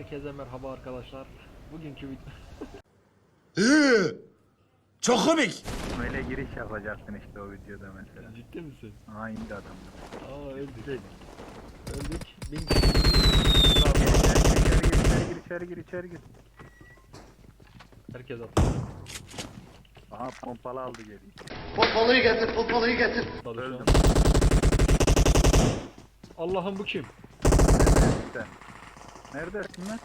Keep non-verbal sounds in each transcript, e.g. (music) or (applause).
Herkese merhaba arkadaşlar. Bugünkü video... (laughs) Çok komik. Öyle giriş yapacaktın işte o videoda mesela. Ciddi misin? Aa indi adam. Aa öldük. Öldük. Bin içeri gir, içeri gir, içeri gir, içeri gir. Herkes attı. Aha pompalı aldı geri. Pompalıyı getir, pompalıyı getir. Öldüm. Allah'ım bu kim? Neredesin sen? Neredesin lan?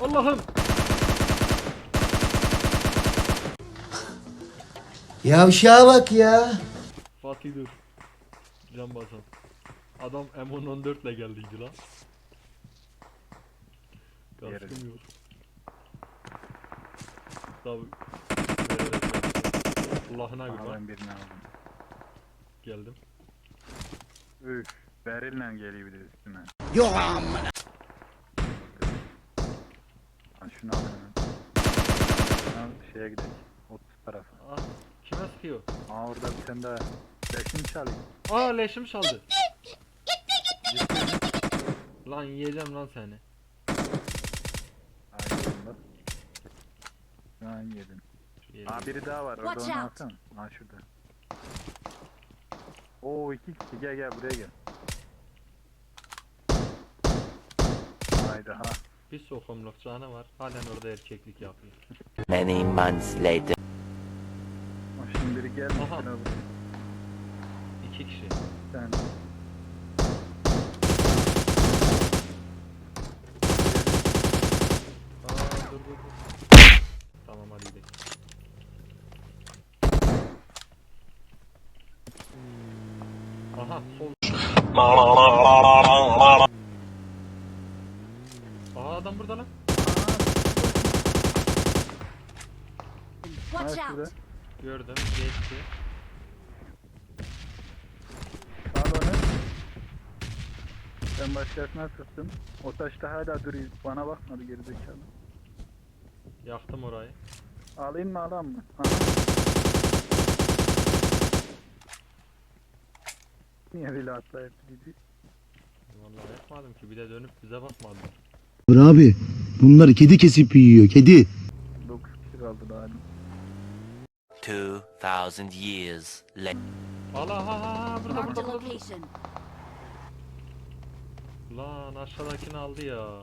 Allah'ım! Yavşağa bak ya. Fatih dur. Can basan. Adam M14 ile geldiydi lan. Yere Kaskım yok. Tabi. Allah'ına Aha ben birini aldım. Geldim. Üf. Berille geliyor bir de üstüne. Yok amına. Ha şunu al hemen. Al şeye gidelim. 30 tarafa. Aa, kime sıkıyor? Aa orada bir tane daha. Beşini çalayım. Aa leşim çaldı. Lan yiyeceğim lan seni. Aynen bak. Şu an yedim. Aa biri daha var orada Watch onu out. alsana. Aa şurada. Oo iki kişi gel gel buraya gel. Hayda ha. Bir sokumluk canı var. Halen orada erkeklik yapıyor. Many months later. O şimdi biri gelmiş Aha. buraya. İki kişi. Sen. Aa dur dur dur. Tamam hadi gidelim. Aha sol. Aha adam burada lan. Watch Ha, şurada. out! Gördüm. Geçti. Al onu. Ben başkasına sıktım. O taşta hala duruyor. Bana bakmadı gerizekalı. Yaktım orayı. Alayım mı alayım mı? Aha. Niye böyle atlayıp gidiyor? Vallahi yapmadım ki. Bir de dönüp bize bakmadılar. Dur abi. Bunlar kedi kesip yiyor. Kedi. 9 kişi kaldı daha. 2000 years later. Allah ha ha ha burada Marked burada a burada. location. Lan aşağıdakini aldı ya.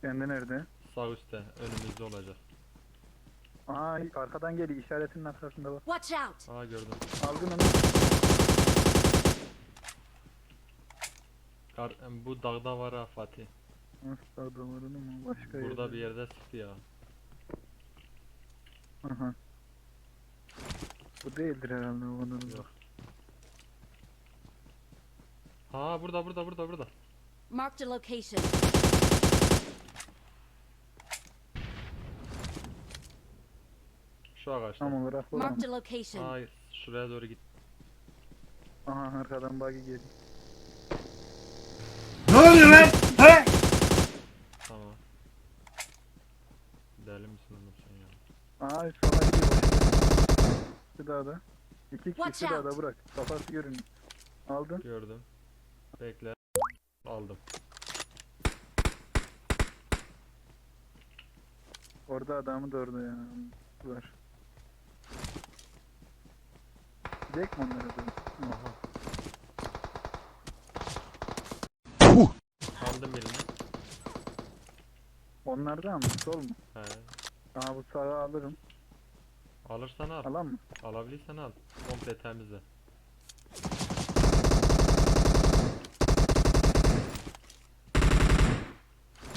Kendi nerede? Sağ üstte önümüzde olacak. Aa arkadan geliyor. işaretinin arkasında bak. Watch out! Aa gördüm. Aldın onu. Kar, bu dağda var ha Fatih. Nasıl aldım onu mu? Başka Burada yerde. bir yerde sıktı ya. Aha. Bu değildir herhalde onun. Yok. Ha burada burada burada burada. Marked a location. Şu ağaçta. Tam olarak bu. Marked a location. Hayır şuraya doğru git. Aha arkadan buggy geliyor. Ne oluyor lan? He? Tamam. Deli misin oğlum sen ya? Aa sola gidiyor. başka. Şu dağda. İki kişi dağda out. bırak. Kafası görünüyor. Aldın. Gördüm. Bekle. Aldım. Orada adamı da orada ya. Var. Gidecek mi onlara da? Aha. Aldım birini. Onlardan mı? Sol mu? He. Aha bu sağı alırım. Alırsan al. Alan mı? Alabilirsen al. Komple temizle.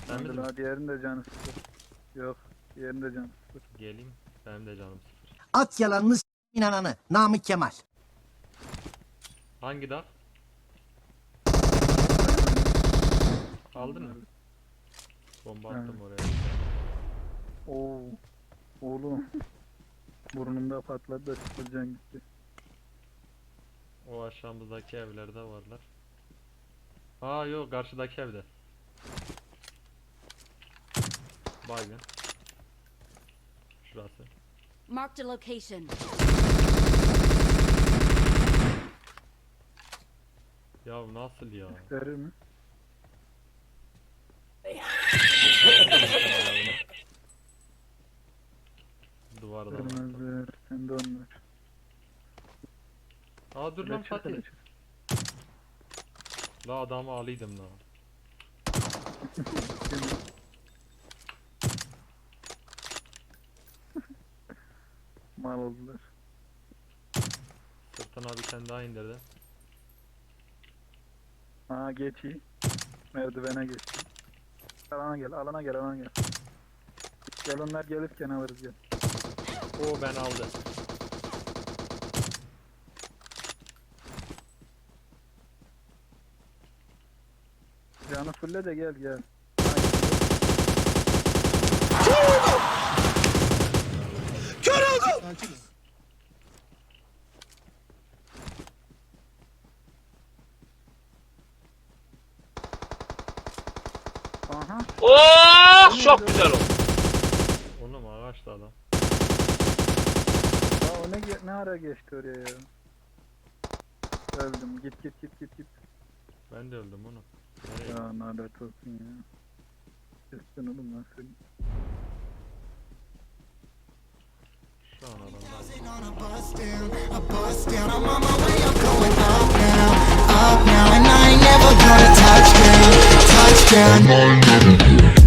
Temiz mi? Aldı diğerinin de canı sıfır. Yok. Diğerinin de canı sıfır. Geleyim. Benim de canım sıfır. At yalanını s**in ananı. Namık Kemal. Hangi dağ? Aldın mı? Bomba attım oraya. Oo. Oğlum. Burnumda patladı da sıfır can gitti. O aşağımızdaki evlerde varlar. Aa yok karşıdaki evde. Baygın. Şurası. Marked a location. Ya nasıl ya? Verir mi? Duvarda. var. Vermezler. Sen de onlar. Aa dur lan Fatih. La adamı alıydım la. (laughs) Mal oldular. Sırtına bir tane daha indirdi. Aa geç iyi. Merdivene geç. Alana gel, alana gel, alana gel. Gel onlar gelirken alırız gel. Oo ben aldı. Canı fulle de gel gel. Aha. Oğlum ağaçta adam. Aa, o ne, ge- ne ara geçti oraya ya? Öldüm. Git git git git git. Ben de öldüm onu. Nereye? Ya nalet olsun ya. Kestin oğlum lan seni. Şu an adamlar. bust down. I'm on my way, I'm going up now, up now, and I ain't never gonna down.